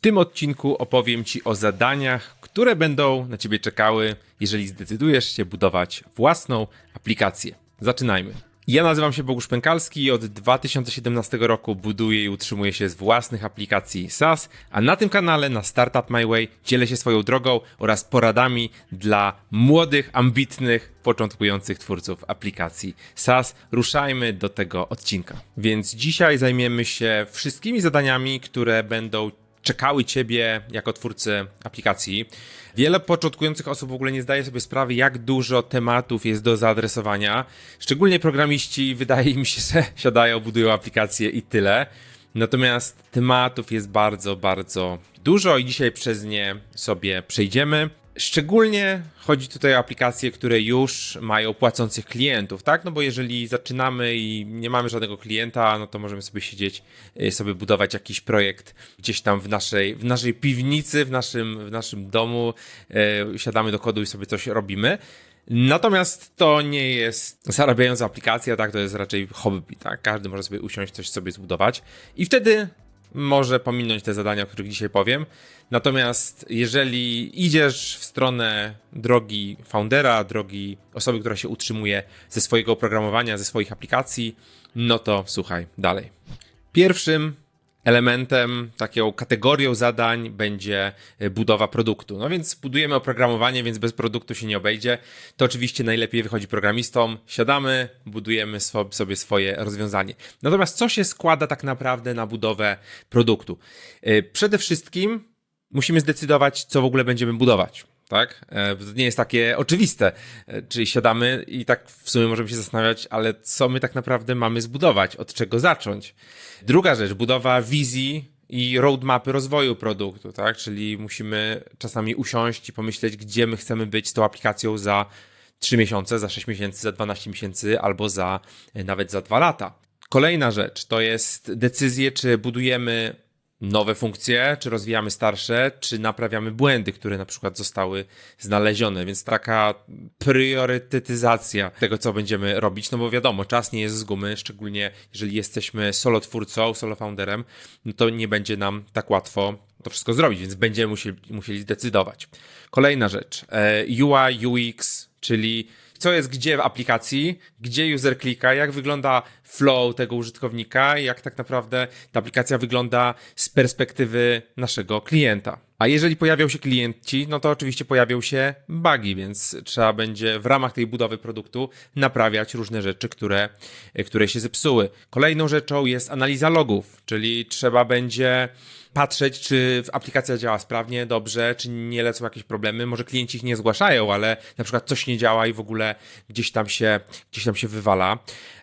tym odcinku opowiem Ci o zadaniach, które będą na Ciebie czekały, jeżeli zdecydujesz się budować własną aplikację. Zaczynajmy. Ja nazywam się Bogusz Pękalski i od 2017 roku buduję i utrzymuję się z własnych aplikacji SaaS, a na tym kanale na Startup My Way dzielę się swoją drogą oraz poradami dla młodych, ambitnych, początkujących twórców aplikacji SaaS. Ruszajmy do tego odcinka. Więc dzisiaj zajmiemy się wszystkimi zadaniami, które będą czekały ciebie jako twórcy aplikacji. Wiele początkujących osób w ogóle nie zdaje sobie sprawy, jak dużo tematów jest do zaadresowania. Szczególnie programiści, wydaje mi się, że siadają, budują aplikacje i tyle. Natomiast tematów jest bardzo, bardzo dużo i dzisiaj przez nie sobie przejdziemy. Szczególnie chodzi tutaj o aplikacje, które już mają płacących klientów, tak? No bo jeżeli zaczynamy i nie mamy żadnego klienta, no to możemy sobie siedzieć, y, sobie budować jakiś projekt gdzieś tam w naszej, w naszej piwnicy, w naszym, w naszym domu, yy, siadamy do kodu i sobie coś robimy. Natomiast to nie jest zarabiająca aplikacja, tak? To jest raczej hobby, tak? Każdy może sobie usiąść, coś sobie zbudować i wtedy może pominąć te zadania, o których dzisiaj powiem. Natomiast jeżeli idziesz w stronę drogi foundera, drogi osoby, która się utrzymuje ze swojego oprogramowania, ze swoich aplikacji, no to słuchaj dalej. Pierwszym elementem, taką kategorią zadań będzie e, budowa produktu. No więc budujemy oprogramowanie, więc bez produktu się nie obejdzie. To oczywiście najlepiej wychodzi programistom. Siadamy, budujemy sobie swoje rozwiązanie. Natomiast co się składa tak naprawdę na budowę produktu? E, przede wszystkim musimy zdecydować, co w ogóle będziemy budować tak? E, to nie jest takie oczywiste. Czyli siadamy i tak w sumie możemy się zastanawiać, ale co my tak naprawdę mamy zbudować, od czego zacząć. Druga rzecz, budowa wizji i roadmapy rozwoju produktu, tak? Czyli musimy czasami usiąść i pomyśleć, gdzie my chcemy być z tą aplikacją za 3 miesiące, za 6 miesięcy, za 12 miesięcy albo za nawet za 2 lata. Kolejna rzecz to jest decyzję, czy budujemy nowe funkcje, czy rozwijamy starsze, czy naprawiamy błędy, które na przykład zostały znalezione. Więc taka priorytetyzacja tego, co będziemy robić, no bo wiadomo, czas nie jest z gumy, szczególnie jeżeli jesteśmy solo twórcą, solo founderem, no to nie będzie nam tak łatwo to wszystko zrobić, więc będziemy musieli, musieli zdecydować. Kolejna rzecz, e, UI, UX, czyli co jest gdzie w aplikacji, gdzie user klika, jak wygląda flow tego użytkownika, jak tak naprawdę ta aplikacja wygląda z perspektywy naszego klienta. A jeżeli pojawią się klienci, no to oczywiście pojawią się bugi, więc trzeba będzie w ramach tej budowy produktu naprawiać różne rzeczy, które, które się zepsuły. Kolejną rzeczą jest analiza logów, czyli trzeba będzie patrzeć, czy aplikacja działa sprawnie, dobrze, czy nie lecą jakieś problemy. Może klienci ich nie zgłaszają, ale na przykład coś nie działa i w ogóle gdzieś tam się, gdzieś tam się wywala.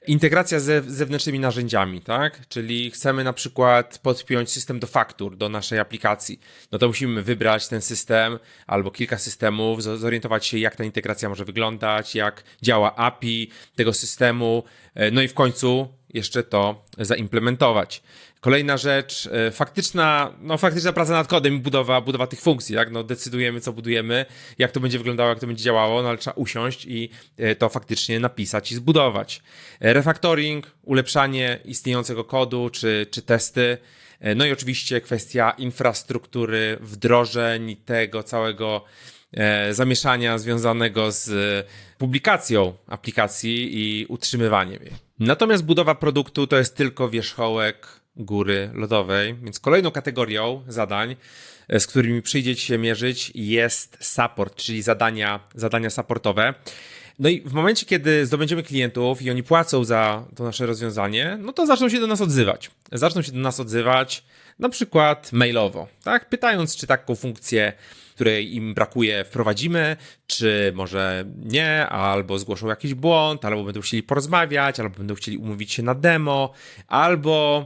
Integracja ze zewnętrznymi narzędziami, tak? Czyli chcemy na przykład podpiąć system do faktur do naszej aplikacji. No to musimy wybrać ten system albo kilka systemów, zorientować się, jak ta integracja może wyglądać, jak działa API tego systemu, e, no i w końcu jeszcze to zaimplementować. Kolejna rzecz, e, faktyczna, no faktyczna praca nad kodem i budowa, budowa tych funkcji, tak? No decydujemy, co budujemy, jak to będzie wyglądało, jak to będzie działało, no ale trzeba usiąść i e, to faktycznie napisać i zbudować. E, refactoring, ulepszanie istniejącego kodu, czy, czy testy, no i oczywiście kwestia infrastruktury, wdrożeń tego całego zamieszania związanego z publikacją aplikacji i utrzymywaniem jej. Natomiast budowa produktu to jest tylko wierzchołek góry lodowej. Więc kolejną kategorią zadań, e, z którymi przyjdzie ci się mierzyć, jest support, czyli zadania, zadania supportowe. No i w momencie, kiedy zdobędziemy klientów i oni płacą za to nasze rozwiązanie, no to zaczną się do nas odzywać. Zaczną się do nas odzywać na przykład mailowo, tak? Pytając, czy taką funkcję, której im brakuje, wprowadzimy, czy może nie, albo zgłoszą jakiś błąd, albo będą chcieli porozmawiać, albo będą chcieli umówić się na demo, albo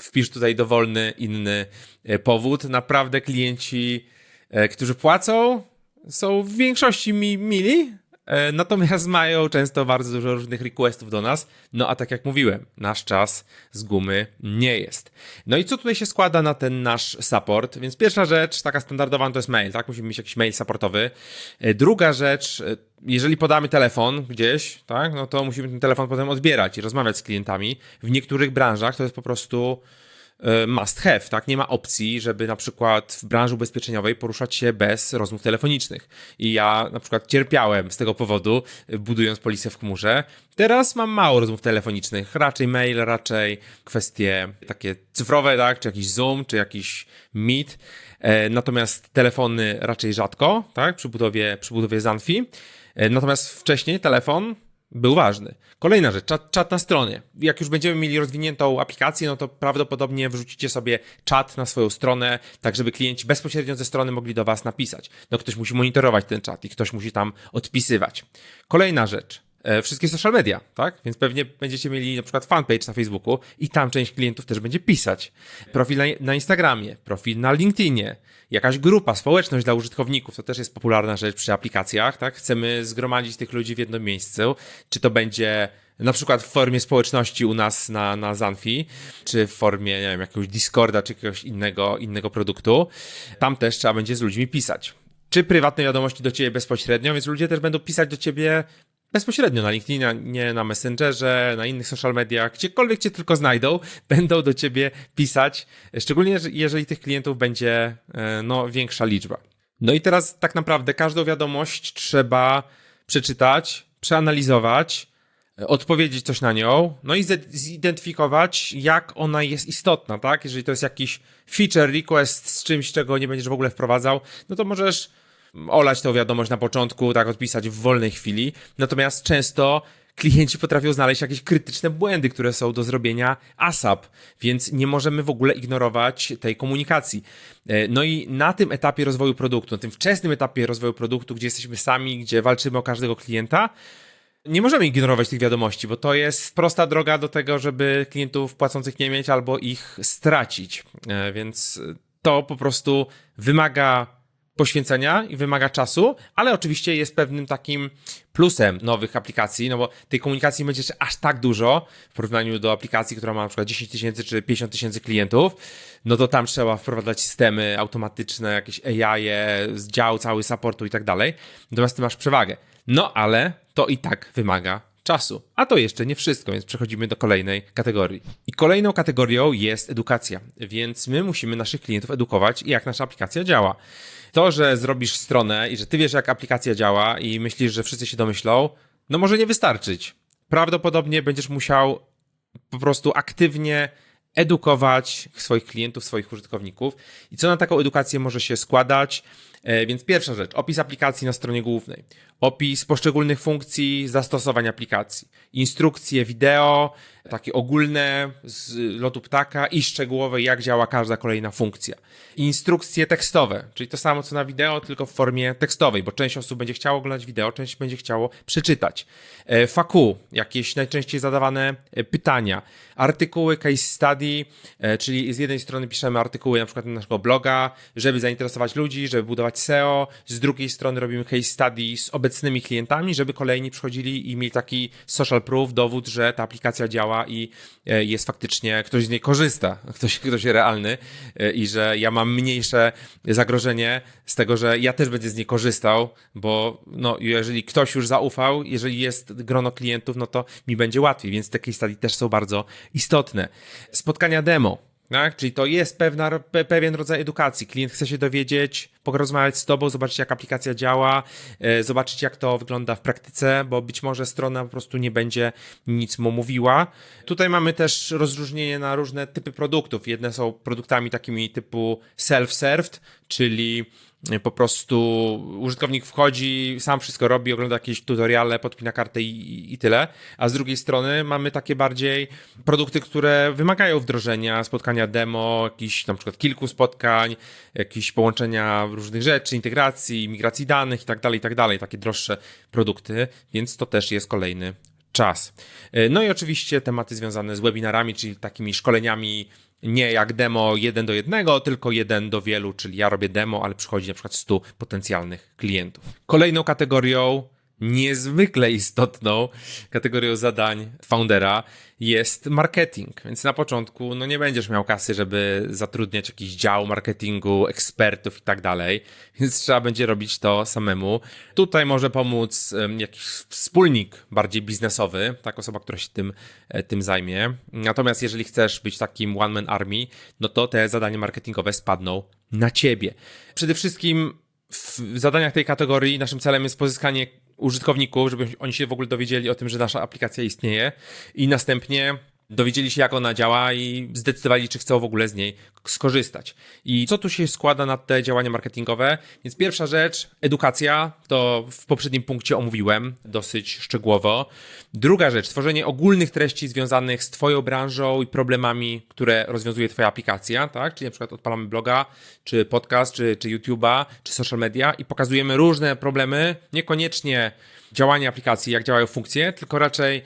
wpisz tutaj dowolny inny e, powód. Naprawdę klienci, e, którzy płacą, są w większości mi mili, natomiast mają często bardzo dużo różnych requestów do nas. No a tak jak mówiłem, nasz czas z gumy nie jest. No i co tutaj się składa na ten nasz support? Więc pierwsza rzecz, taka standardowa, to jest mail, tak? Musimy mieć jakiś mail supportowy. Druga rzecz, jeżeli podamy telefon gdzieś, tak, no to musimy ten telefon potem odbierać i rozmawiać z klientami. W niektórych branżach to jest po prostu e, must have, tak? Nie ma opcji, żeby na przykład w branży ubezpieczeniowej poruszać się bez rozmów telefonicznych. I ja na przykład cierpiałem z tego powodu, e, budując polisę w chmurze. Teraz mam mało rozmów telefonicznych, raczej mail, raczej kwestie takie cyfrowe, tak? Czy jakiś Zoom, czy jakiś Meet. E, natomiast telefony raczej rzadko, tak? Przy budowie, przy budowie Zanfi. Natomiast wcześniej telefon był ważny. Kolejna rzecz, czat, czat, na stronie. Jak już będziemy mieli rozwiniętą aplikację, no to prawdopodobnie wrzucicie sobie czat na swoją stronę, tak żeby klienci bezpośrednio ze strony mogli do Was napisać. No ktoś musi monitorować ten czat i ktoś musi tam odpisywać. Kolejna rzecz. E, wszystkie social media, tak? Więc pewnie będziecie mieli na przykład fanpage na Facebooku i tam część klientów też będzie pisać. Profil na, Instagramie, profil na LinkedInie, jakaś grupa, społeczność dla użytkowników, to też jest popularna rzecz przy aplikacjach, tak? Chcemy zgromadzić tych ludzi w jednym miejscu, czy to będzie na przykład w formie społeczności u nas na, na Zanfi, czy w formie, nie wiem, jakiegoś Discorda, czy jakiegoś innego, innego produktu. Tam też trzeba będzie z ludźmi pisać czy prywatne wiadomości do ciebie bezpośrednio, więc ludzie też będą pisać do ciebie bezpośrednio na LinkedInie, nie na Messengerze, na innych social mediach, gdziekolwiek cię tylko znajdą, będą do ciebie pisać, szczególnie jeżeli tych klientów będzie e, no, większa liczba. No i teraz tak naprawdę każdą wiadomość trzeba przeczytać, przeanalizować, e, odpowiedzieć coś na nią, no i zidentyfikować, jak ona jest istotna, tak? Jeżeli to jest jakiś feature request z czymś, czego nie będziesz w ogóle wprowadzał, no to możesz olać tą wiadomość na początku, tak odpisać w wolnej chwili. Natomiast często klienci potrafią znaleźć jakieś krytyczne błędy, które są do zrobienia ASAP, więc nie możemy w ogóle ignorować tej komunikacji. E, no i na tym etapie rozwoju produktu, na tym wczesnym etapie rozwoju produktu, gdzie jesteśmy sami, gdzie walczymy o każdego klienta, nie możemy ignorować tych wiadomości, bo to jest prosta droga do tego, żeby klientów płacących nie mieć albo ich stracić. E, więc to po prostu wymaga poświęcenia i wymaga czasu, ale oczywiście jest pewnym takim plusem nowych aplikacji, no bo tej komunikacji będzie aż tak dużo w porównaniu do aplikacji, która ma na przykład 10 tysięcy czy 50 tysięcy klientów, no to tam trzeba wprowadzać systemy automatyczne, jakieś AI, dział cały supportu i tak dalej. Natomiast ty masz przewagę. No ale to i tak wymaga czasu. A to jeszcze nie wszystko, więc przechodzimy do kolejnej kategorii. I kolejną kategorią jest edukacja, więc my musimy naszych klientów edukować, jak nasza aplikacja działa. To, że zrobisz stronę i że ty wiesz, jak aplikacja działa i myślisz, że wszyscy się domyślą, no może nie wystarczyć. Prawdopodobnie będziesz musiał po prostu aktywnie edukować swoich klientów, swoich użytkowników. I co na taką edukację może się składać? E, więc pierwsza rzecz, opis aplikacji na stronie głównej, opis poszczególnych funkcji, zastosowań aplikacji, instrukcje wideo, takie ogólne z lotu ptaka i szczegółowe, jak działa każda kolejna funkcja. Instrukcje tekstowe, czyli to samo co na wideo, tylko w formie tekstowej, bo część osób będzie chciało oglądać wideo, część będzie chciało przeczytać. E, FAQ, jakieś najczęściej zadawane e, pytania, artykuły, case study, czyli z jednej strony piszemy artykuły na przykład na naszego bloga, żeby zainteresować ludzi, żeby budować SEO, z drugiej strony robimy case study z obecnymi klientami, żeby kolejni przychodzili i mieli taki social proof, dowód, że ta aplikacja działa i e, jest faktycznie, ktoś z niej korzysta, ktoś, ktoś realny e, i że ja mam mniejsze zagrożenie z tego, że ja też będę z niej korzystał, bo no, jeżeli ktoś już zaufał, jeżeli jest grono klientów, no to mi będzie łatwiej, więc te case study też są bardzo istotne. Spotkania demo tak? Czyli to jest pewna, pe, pewien rodzaj edukacji. Klient chce się dowiedzieć, porozmawiać z tobą, zobaczyć jak aplikacja działa, e, zobaczyć jak to wygląda w praktyce, bo być może strona po prostu nie będzie nic mu mówiła. Tutaj mamy też rozróżnienie na różne typy produktów. Jedne są produktami takimi typu self-served, czyli po prostu użytkownik wchodzi, sam wszystko robi, ogląda jakieś tutoriale, podpina kartę i, i, tyle. A z drugiej strony mamy takie bardziej produkty, które wymagają wdrożenia, spotkania demo, jakichś na przykład kilku spotkań, jakieś połączenia różnych rzeczy, integracji, migracji danych i tak dalej, i tak dalej. Takie droższe produkty, więc to też jest kolejny czas. No i oczywiście tematy związane z webinarami, czyli takimi szkoleniami nie jak demo jeden do jednego, tylko jeden do wielu, czyli ja robię demo, ale przychodzi na przykład 100 potencjalnych klientów. Kolejną kategorią niezwykle istotną kategorią zadań foundera jest marketing. Więc na początku no nie będziesz miał kasy, żeby zatrudniać jakiś dział marketingu, ekspertów i tak dalej, więc trzeba będzie robić to samemu. Tutaj może pomóc jakiś wspólnik bardziej biznesowy, tak osoba, która się tym, e, tym zajmie. Natomiast jeżeli chcesz być takim one man army, no to te zadania marketingowe spadną na ciebie. Przede wszystkim w zadaniach tej kategorii naszym celem jest pozyskanie użytkowników, żeby oni się w ogóle dowiedzieli o tym, że nasza aplikacja istnieje. I następnie dowiedzieli się, jak ona działa i zdecydowali, czy chcą w ogóle z niej skorzystać. I co tu się składa na te działania marketingowe? Więc pierwsza rzecz, edukacja, to w poprzednim punkcie omówiłem dosyć szczegółowo. Druga rzecz, tworzenie ogólnych treści związanych z Twoją branżą i problemami, które rozwiązuje Twoja aplikacja, tak? Czyli na przykład odpalamy bloga, czy podcast, czy, czy YouTube'a, czy social media i pokazujemy różne problemy, niekoniecznie działanie aplikacji, jak działają funkcje, tylko raczej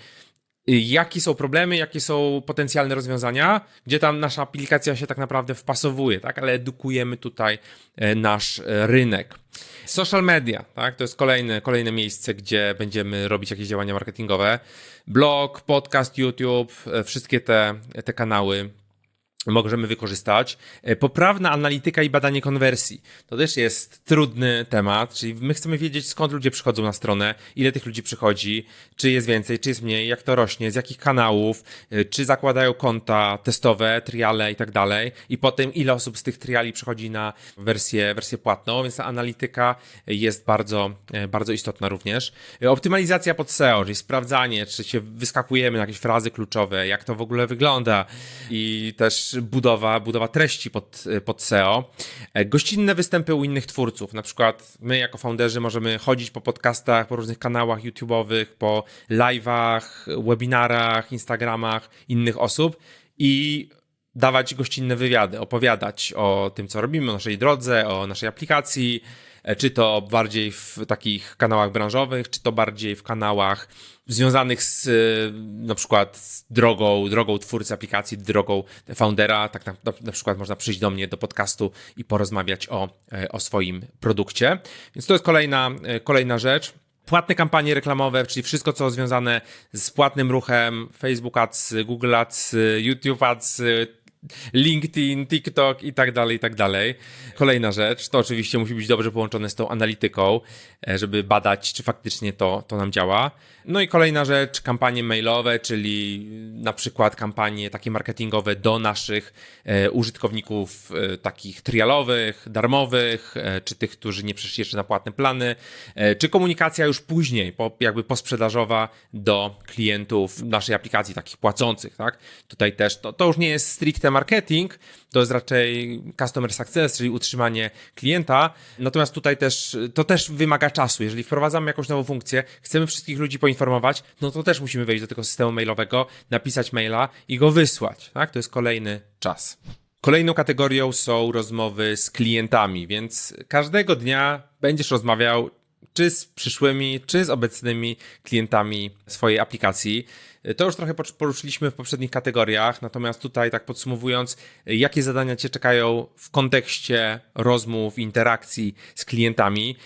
jakie są problemy, jakie są potencjalne rozwiązania, gdzie tam nasza aplikacja się tak naprawdę wpasowuje, tak? Ale edukujemy tutaj e, nasz e, rynek. Social media, tak? To jest kolejne, kolejne miejsce, gdzie będziemy robić jakieś działania marketingowe. Blog, podcast, YouTube, e, wszystkie te, te kanały możemy wykorzystać. E, Poprawna analityka i badanie konwersji. To też jest trudny temat, czyli my chcemy wiedzieć skąd ludzie przychodzą na stronę, ile tych ludzi przychodzi, czy jest więcej, czy jest mniej, jak to rośnie, z jakich kanałów, e, czy zakładają konta testowe, triale i tak dalej i potem ile osób z tych triali przychodzi na wersję, wersję płatną, więc ta analityka jest bardzo, e, bardzo istotna również. Optymalizacja pod SEO, czyli sprawdzanie, czy się wyskakujemy na jakieś frazy kluczowe, jak to w ogóle wygląda i też budowa, budowa treści pod, pod SEO. E, Gościnne występy u innych twórców. Na przykład my jako founderzy możemy chodzić po podcastach, po różnych kanałach YouTube'owych, po live'ach, webinarach, Instagramach innych osób i dawać gościnne wywiady, opowiadać o tym, co robimy, o naszej drodze, o naszej aplikacji, czy to bardziej w takich kanałach branżowych, czy to bardziej w kanałach związanych z e, na przykład z drogą, drogą twórcy aplikacji, drogą foundera. Tak na, na, przykład można przyjść do mnie do podcastu i porozmawiać o, e, o swoim produkcie. Więc to jest kolejna, e, kolejna rzecz. Płatne kampanie reklamowe, czyli wszystko, co związane z płatnym ruchem, Facebook Ads, Google Ads, YouTube Ads, LinkedIn, TikTok i tak dalej, i tak dalej. Kolejna rzecz, to oczywiście musi być dobrze połączone z tą analityką, e, żeby badać, czy faktycznie to, to nam działa. No i kolejna rzecz, kampanie mailowe, czyli na przykład kampanie takie marketingowe do naszych e, użytkowników e, takich trialowych, darmowych, e, czy tych, którzy nie przeszli jeszcze na płatne plany, e, czy komunikacja już później, jakby posprzedażowa do klientów naszej aplikacji, takich płacących, tak? Tutaj też to, to już nie jest stricte marketing, to jest raczej customer success, czyli utrzymanie klienta. Natomiast tutaj też to też wymaga czasu. Jeżeli wprowadzamy jakąś nową funkcję, chcemy wszystkich ludzi poinformować, no to też musimy wejść do tego systemu mailowego, napisać maila i go wysłać. Tak? To jest kolejny czas. Kolejną kategorią są rozmowy z klientami, więc każdego dnia będziesz rozmawiał czy z przyszłymi, czy z obecnymi klientami swojej aplikacji. To już trochę poruszyliśmy w poprzednich kategoriach, natomiast tutaj, tak podsumowując, jakie zadania Cię czekają w kontekście rozmów, interakcji z klientami.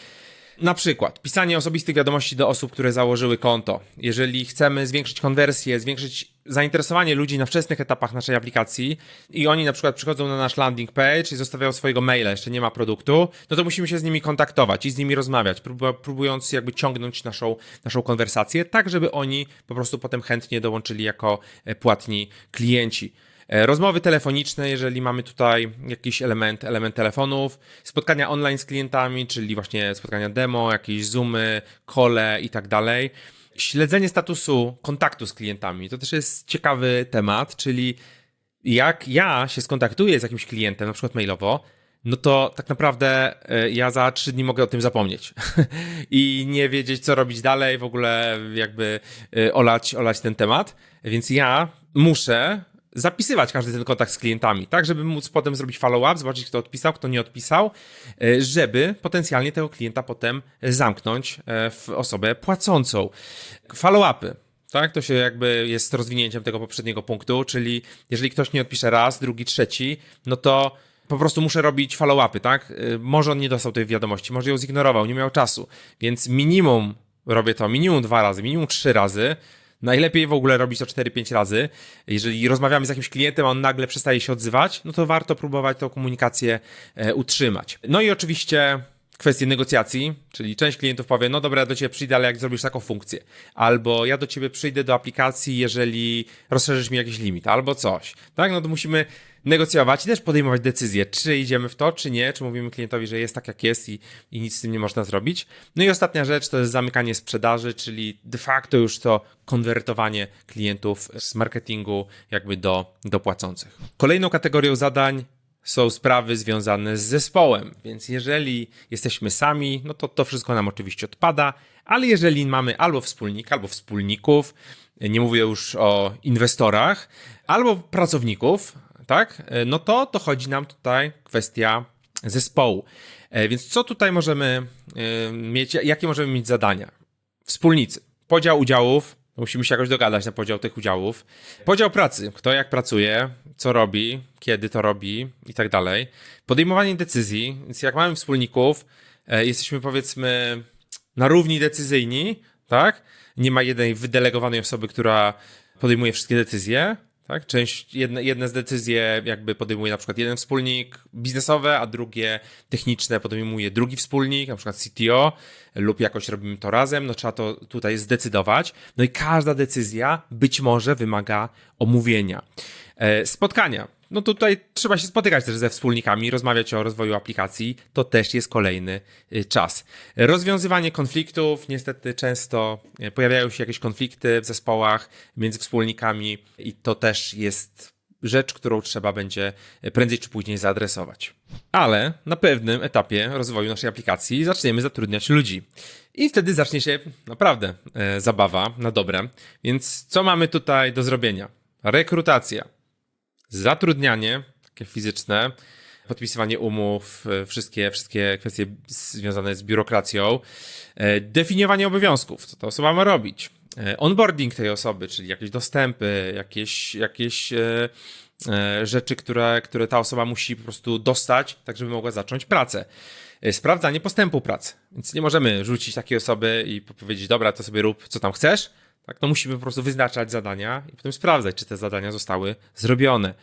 Na przykład pisanie osobistych wiadomości do osób, które założyły konto. Jeżeli chcemy zwiększyć konwersję, zwiększyć zainteresowanie ludzi na wczesnych etapach naszej aplikacji i oni na przykład przychodzą na nasz landing page i zostawiają swojego maila, jeszcze nie ma produktu, no to musimy się z nimi kontaktować i z nimi rozmawiać, próbując jakby ciągnąć naszą, naszą konwersację, tak żeby oni po prostu potem chętnie dołączyli jako e, płatni klienci. E, Rozmowy telefoniczne, jeżeli mamy tutaj jakiś element, element telefonów, spotkania online z klientami, czyli właśnie spotkania demo, jakieś zoomy, kole i tak dalej. Śledzenie statusu kontaktu z klientami to też jest ciekawy temat, czyli jak ja się skontaktuję z jakimś klientem, na przykład mailowo, no to tak naprawdę e, ja za trzy dni mogę o tym zapomnieć i nie wiedzieć, co robić dalej, w ogóle jakby e, olać, olać ten temat. Więc ja muszę zapisywać każdy ten kontakt z klientami, tak, żeby móc potem zrobić follow-up, zobaczyć, kto odpisał, kto nie odpisał, e, żeby potencjalnie tego klienta potem zamknąć e, w osobę płacącą. Follow-upy. Tak, to się jakby jest rozwinięciem tego poprzedniego punktu, czyli jeżeli ktoś nie odpisze raz, drugi, trzeci, no to po prostu muszę robić follow-upy, tak? E, Może on nie dostał tej wiadomości, może ją zignorował, nie miał czasu, więc minimum robię to minimum dwa razy, minimum trzy razy. Najlepiej w ogóle robić to 4-5 razy. Jeżeli rozmawiamy z jakimś klientem, a on nagle przestaje się odzywać, no to warto próbować tą komunikację e, utrzymać. No i oczywiście kwestie negocjacji, czyli część klientów powie, no dobra, ja do ciebie przyjdę, ale jak zrobisz taką funkcję. Albo ja do ciebie przyjdę do aplikacji, jeżeli rozszerzysz mi jakiś limit, albo coś. Tak, no to musimy negocjować i też podejmować decyzje, czy idziemy w to, czy nie, czy mówimy klientowi, że jest tak jak jest i, i nic z tym nie można zrobić. No i ostatnia rzecz to jest zamykanie sprzedaży, czyli de facto już to konwertowanie klientów z marketingu jakby do, do płacących. Kolejną kategorią zadań są sprawy związane z zespołem, więc jeżeli jesteśmy sami, no to to wszystko nam oczywiście odpada, ale jeżeli mamy albo wspólnika, albo wspólników, nie mówię już o inwestorach, albo pracowników, tak, no to dochodzi nam tutaj kwestia zespołu. E, Więc co tutaj możemy e, mieć, jakie możemy mieć zadania? Wspólnicy, podział udziałów, musimy się jakoś dogadać na podział tych udziałów. Podział pracy, kto jak pracuje, co robi, kiedy to robi i tak dalej. Podejmowanie decyzji, więc jak mamy wspólników, e, jesteśmy powiedzmy na równi decyzyjni, tak? Nie ma jednej wydelegowanej osoby, która podejmuje wszystkie decyzje, tak? Część, jedne, jedne z decyzji jakby podejmuje na przykład jeden wspólnik biznesowe, a drugie techniczne podejmuje drugi wspólnik, na przykład CTO, lub jakoś robimy to razem, no trzeba to tutaj zdecydować. No i każda decyzja być może wymaga omówienia. E, Spotkania. No tutaj trzeba się spotykać też ze wspólnikami, rozmawiać o rozwoju aplikacji. To też jest kolejny y, czas. Rozwiązywanie konfliktów. Niestety często y, pojawiają się jakieś konflikty w zespołach między wspólnikami i to też jest rzecz, którą trzeba będzie prędzej czy później zaadresować. Ale na pewnym etapie rozwoju naszej aplikacji zaczniemy zatrudniać ludzi. I wtedy zacznie się naprawdę zabawa na dobre. Więc co mamy tutaj do zrobienia? Rekrutacja zatrudnianie takie fizyczne, podpisywanie umów, e, wszystkie, wszystkie kwestie związane z biurokracją, e, definiowanie obowiązków, co ta osoba ma robić, e, onboarding tej osoby, czyli jakieś dostępy, jakieś, jakieś rzeczy, które, które ta osoba musi po prostu dostać, tak żeby mogła zacząć pracę. Sprawdzanie postępu pracy. Więc nie możemy rzucić takiej osoby i powiedzieć, dobra, to sobie rób, co tam chcesz, tak, no musimy po prostu wyznaczać zadania i potem sprawdzać, czy te zadania zostały zrobione.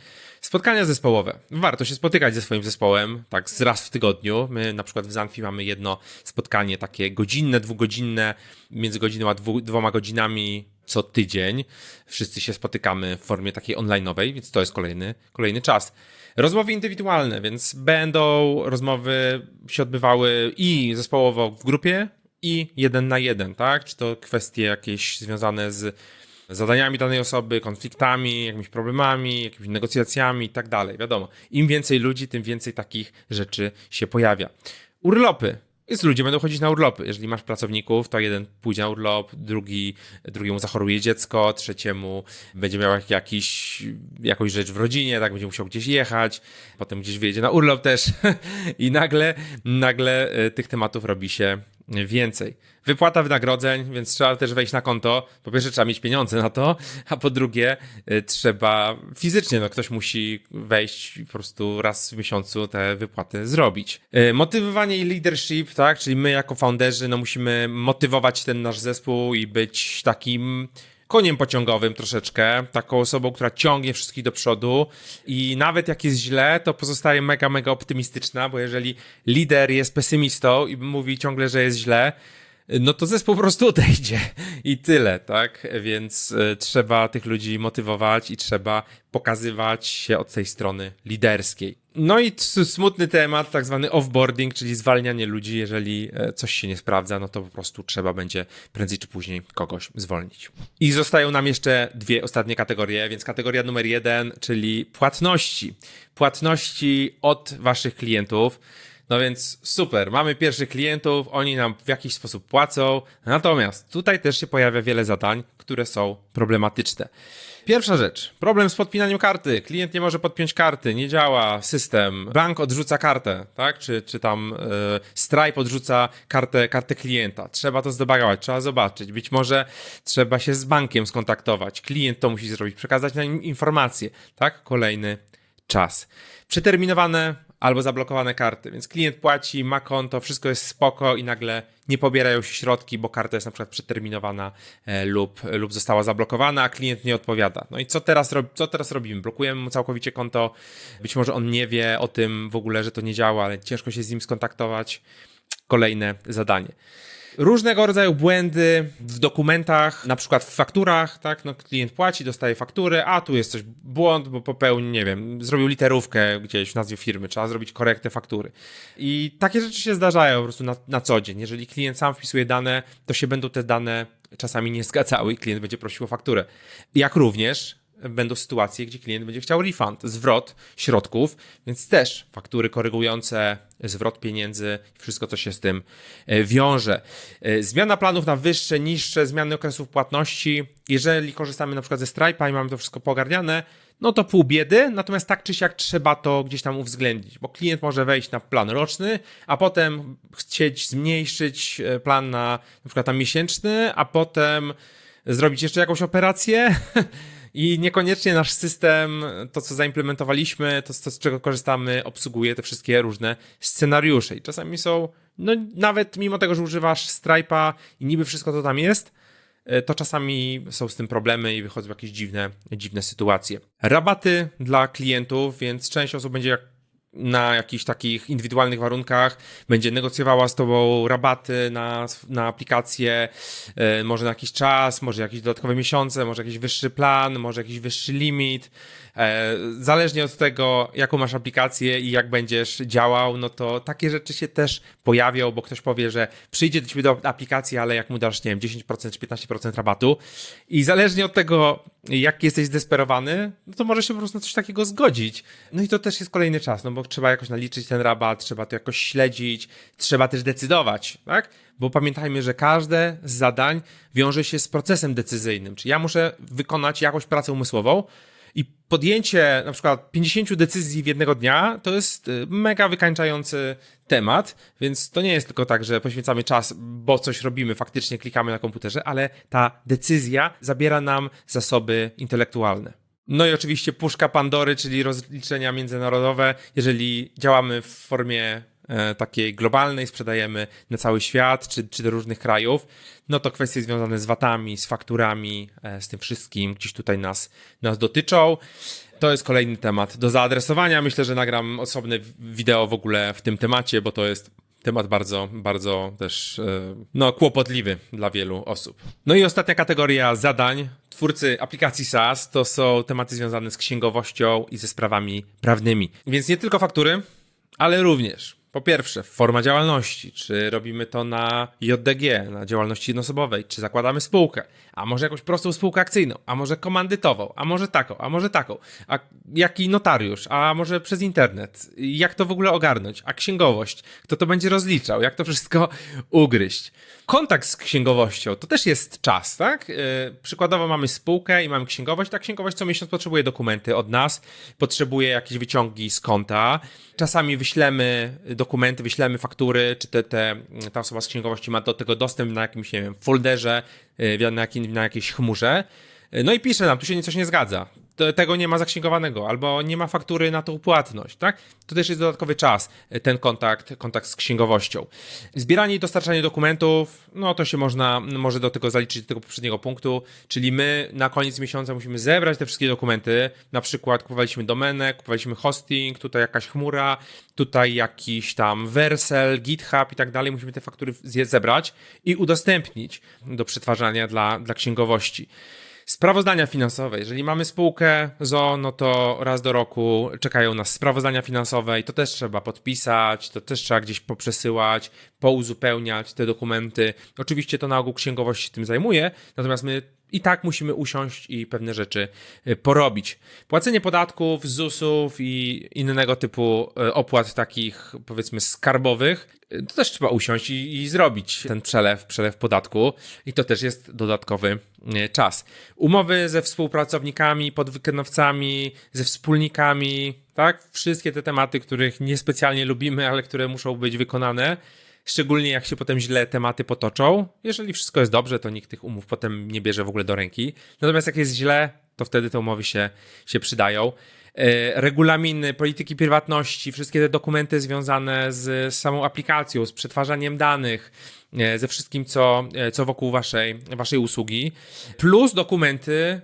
Spotkania zespołowe. Warto się spotykać ze swoim zespołem, tak, raz w tygodniu. My na przykład w Zanfi mamy jedno spotkanie takie godzinne, dwugodzinne, między godziną a dwu, dwoma godzinami co tydzień. Wszyscy się spotykamy w formie takiej online'owej, więc to jest kolejny, kolejny czas. Rozmowy indywidualne, więc będą rozmowy się odbywały i zespołowo w grupie, i jeden na jeden, tak? Czy to kwestie jakieś związane z zadaniami danej osoby, konfliktami, jakimiś problemami, jakimiś negocjacjami i tak dalej. Wiadomo, im więcej ludzi, tym więcej takich rzeczy się pojawia. Urlopy. Więc ludzie będą chodzić na urlopy. Jeżeli masz pracowników, to jeden pójdzie na urlop, drugi, drugiemu zachoruje dziecko, trzeciemu będzie miał jakiś, jakąś rzecz w rodzinie, tak będzie musiał gdzieś jechać, potem gdzieś wyjedzie na urlop też i nagle, nagle e, tych tematów robi się więcej. Wypłata wynagrodzeń, więc trzeba też wejść na konto. Po pierwsze, trzeba mieć pieniądze na to, a po drugie, y, trzeba fizycznie, no ktoś musi wejść po prostu raz w miesiącu te wypłaty zrobić. Y, motywowanie i leadership, tak, czyli my jako founderzy, no musimy motywować ten nasz zespół i być takim koniem pociągowym troszeczkę, taką osobą, która ciągnie wszystkich do przodu i nawet jak jest źle, to pozostaje mega, mega optymistyczna, bo jeżeli lider jest pesymistą i mówi ciągle, że jest źle, no to zespół po prostu odejdzie i tyle, tak? Więc y, trzeba tych ludzi motywować i trzeba pokazywać się od tej strony liderskiej. No i smutny temat, tak zwany offboarding, czyli zwalnianie ludzi. Jeżeli e, coś się nie sprawdza, no to po prostu trzeba będzie prędzej czy później kogoś zwolnić. I zostają nam jeszcze dwie ostatnie kategorie, więc kategoria numer jeden, czyli płatności. Płatności od waszych klientów. No więc super, mamy pierwszych klientów, oni nam w jakiś sposób płacą, natomiast tutaj też się pojawia wiele zadań, które są problematyczne. Pierwsza rzecz, problem z podpinaniem karty. Klient nie może podpiąć karty, nie działa system, bank odrzuca kartę, tak? Czy, czy tam y, Stripe odrzuca kartę, kartę klienta. Trzeba to zdebagować, trzeba zobaczyć. Być może trzeba się z bankiem skontaktować. Klient to musi zrobić, przekazać nam informacje, tak? Kolejny czas. Przeterminowane albo zablokowane karty. Więc klient płaci, ma konto, wszystko jest spoko i nagle nie pobierają się środki, bo karta jest na przykład przeterminowana e, lub, lub została zablokowana, a klient nie odpowiada. No i co teraz, co teraz robimy? Blokujemy mu całkowicie konto. Być może on nie wie o tym w ogóle, że to nie działa, ale ciężko się z nim skontaktować. Kolejne zadanie różnego rodzaju błędy w dokumentach, na przykład w fakturach, tak, no klient płaci, dostaje fakturę, a tu jest coś błąd, bo popełnił, nie wiem, zrobił literówkę gdzieś w nazwie firmy, trzeba zrobić korektę faktury. I takie rzeczy się zdarzają po prostu na, na co dzień. Jeżeli klient sam wpisuje dane, to się będą te dane czasami nie zgadzały i klient będzie prosił o fakturę. Jak również będą sytuacje, gdzie klient będzie chciał refund, zwrot środków, więc też faktury korygujące, zwrot pieniędzy, wszystko co się z tym e, wiąże. E, zmiana planów na wyższe, niższe, zmiany okresów płatności. Jeżeli korzystamy na przykład ze Stripe'a i mamy to wszystko pogarniane, no to pół biedy, natomiast tak czy siak trzeba to gdzieś tam uwzględnić, bo klient może wejść na plan roczny, a potem chcieć zmniejszyć e, plan na na przykład tam miesięczny, a potem zrobić jeszcze jakąś operację I niekoniecznie nasz system, to co zaimplementowaliśmy, to, to z czego korzystamy, obsługuje te wszystkie różne scenariusze. I czasami są, no nawet mimo tego, że używasz Stripe'a i niby wszystko to tam jest, e, to czasami są z tym problemy i wychodzą jakieś dziwne, dziwne sytuacje. Rabaty dla klientów, więc część osób będzie jak na jakichś takich indywidualnych warunkach, będzie negocjowała z tobą rabaty na, na aplikację, e, może na jakiś czas, może jakieś dodatkowe miesiące, może jakiś wyższy plan, może jakiś wyższy limit. E, zależnie od tego, jaką masz aplikację i jak będziesz działał, no to takie rzeczy się też pojawią, bo ktoś powie, że przyjdzie do ciebie do aplikacji, ale jak mu dasz, nie wiem, 10% czy 15% rabatu i zależnie od tego, jak jesteś zdesperowany, no to może się po prostu na coś takiego zgodzić. No i to też jest kolejny czas, no bo trzeba jakoś naliczyć ten rabat, trzeba to jakoś śledzić, trzeba też decydować, tak? Bo pamiętajmy, że każde z zadań wiąże się z procesem decyzyjnym. Czyli ja muszę wykonać jakąś pracę umysłową, podjęcie na przykład 50 decyzji w jednego dnia to jest y, mega wykańczający temat, więc to nie jest tylko tak, że poświęcamy czas, bo coś robimy, faktycznie klikamy na komputerze, ale ta decyzja zabiera nam zasoby intelektualne. No i oczywiście puszka Pandory, czyli rozliczenia międzynarodowe. Jeżeli działamy w formie takiej globalnej, sprzedajemy na cały świat czy, czy do różnych krajów, no to kwestie związane z VAT-ami, z fakturami, e, z tym wszystkim gdzieś tutaj nas, nas dotyczą. To jest kolejny temat do zaadresowania. Myślę, że nagram osobne wideo w ogóle w tym temacie, bo to jest temat bardzo, bardzo też e, no, kłopotliwy dla wielu osób. No i ostatnia kategoria zadań. Twórcy aplikacji SaaS to są tematy związane z księgowością i ze sprawami prawnymi. Więc nie tylko faktury, ale również po pierwsze, forma działalności. Czy robimy to na JDG, na działalności jednoosobowej, czy zakładamy spółkę, a może jakąś prostą spółkę akcyjną, a może komandytową, a może taką, a może taką, a jaki notariusz, a może przez internet. Jak to w ogóle ogarnąć? A księgowość, kto to będzie rozliczał? Jak to wszystko ugryźć? Kontakt z księgowością to też jest czas, tak? Yy, przykładowo mamy spółkę i mamy księgowość. Ta księgowość co miesiąc potrzebuje dokumenty od nas, potrzebuje jakieś wyciągi z konta. Czasami wyślemy dokumenty, wyślemy faktury, czy te, te, ta osoba z księgowości ma do tego dostęp na jakimś, nie wiem, folderze, na, jakim, na jakiejś chmurze. Y, no i pisze nam, tu się coś nie zgadza tego nie ma zaksięgowanego, albo nie ma faktury na tą płatność, tak? To też jest dodatkowy czas, e, ten kontakt, kontakt z księgowością. Zbieranie i dostarczanie dokumentów, no to się można, może do tego zaliczyć do tego poprzedniego punktu, czyli my na koniec miesiąca musimy zebrać te wszystkie dokumenty, na przykład kupowaliśmy domenę, kupowaliśmy hosting, tutaj jakaś chmura, tutaj jakiś tam Versel, GitHub i tak dalej, musimy te faktury zebrać i udostępnić do przetwarzania dla, dla księgowości. Sprawozdania finansowe. Jeżeli mamy spółkę ZO, no to raz do roku czekają nas sprawozdania finansowe i to też trzeba podpisać, to też trzeba gdzieś poprzesyłać, pouzupełniać te dokumenty. Oczywiście to na ogół księgowość się tym zajmuje, natomiast my i tak musimy usiąść i pewne rzeczy y, porobić. Płacenie podatków, ZUS-ów i innego typu y, opłat takich powiedzmy skarbowych, y, to też trzeba usiąść i, i zrobić ten przelew, przelew podatku i to też jest dodatkowy czas. Umowy ze współpracownikami, podwykonawcami, ze wspólnikami, tak? Wszystkie te tematy, których niespecjalnie lubimy, ale które muszą być wykonane szczególnie jak się potem źle tematy potoczą. Jeżeli wszystko jest dobrze, to nikt tych umów potem nie bierze w ogóle do ręki. Natomiast jak jest źle, to wtedy te umowy się, się przydają. e, regulaminy polityki prywatności, wszystkie te dokumenty związane z samą aplikacją, z przetwarzaniem danych, e, ze wszystkim, co, e, co wokół waszej, waszej usługi, plus dokumenty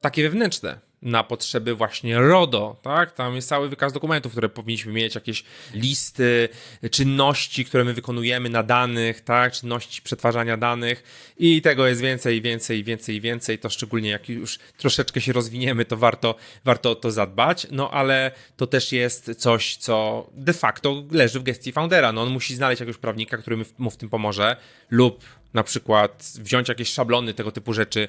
takie wewnętrzne na potrzeby właśnie RODO, tak? Tam jest cały wykaz dokumentów, które powinniśmy mieć, jakieś listy czynności, które my wykonujemy na danych, tak? Czynności przetwarzania danych i tego jest więcej, więcej, więcej, więcej. To szczególnie jak już troszeczkę się rozwiniemy, to warto, warto o to zadbać, no ale to też jest coś, co de facto leży w gestii foundera. No on musi znaleźć jakiegoś prawnika, który mu w tym pomoże lub na przykład wziąć jakieś szablony tego typu rzeczy,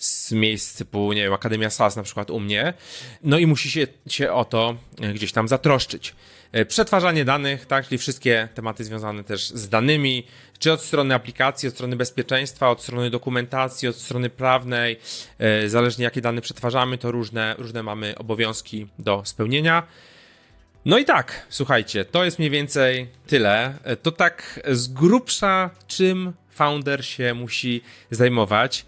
z miejsc typu, nie wiem, Akademia SAS na przykład u mnie. No i musi się, się o to e, gdzieś tam zatroszczyć. E, Przetwarzanie danych, tak, czyli wszystkie tematy związane też z danymi, czy od strony aplikacji, od strony bezpieczeństwa, od strony dokumentacji, od strony prawnej, e, zależnie jakie dane przetwarzamy, to różne, różne mamy obowiązki do spełnienia. No i tak, słuchajcie, to jest mniej więcej tyle. To tak z grubsza, czym founder się musi zajmować.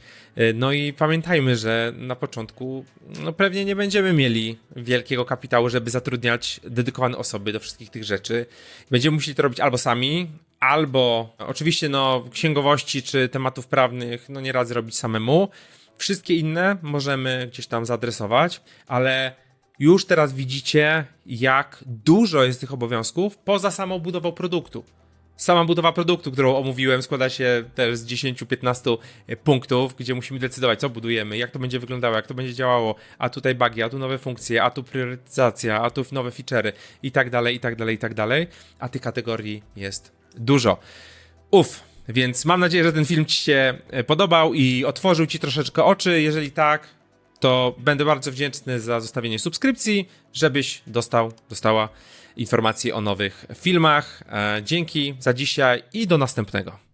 No i pamiętajmy, że na początku no pewnie nie będziemy mieli wielkiego kapitału, żeby zatrudniać dedykowane osoby do wszystkich tych rzeczy. Będziemy musieli to robić albo sami, albo oczywiście no księgowości czy tematów prawnych no nie radzę robić samemu. Wszystkie inne możemy gdzieś tam zaadresować, ale już teraz widzicie, jak dużo jest tych obowiązków poza samą budową produktu. Sama budowa produktu, którą omówiłem, składa się też z 10-15 punktów, gdzie musimy decydować, co budujemy, jak to będzie wyglądało, jak to będzie działało, a tutaj bugi, a tu nowe funkcje, a tu priorytetyzacja, a tu nowe feature'y i tak dalej, i tak dalej, i tak dalej. A tych kategorii jest dużo. Uf, więc mam nadzieję, że ten film Ci się podobał i otworzył Ci troszeczkę oczy. Jeżeli tak, to będę bardzo wdzięczny za zostawienie subskrypcji, żebyś dostał, dostała informacje o nowych filmach. E, Dzięki za dzisiaj i do następnego.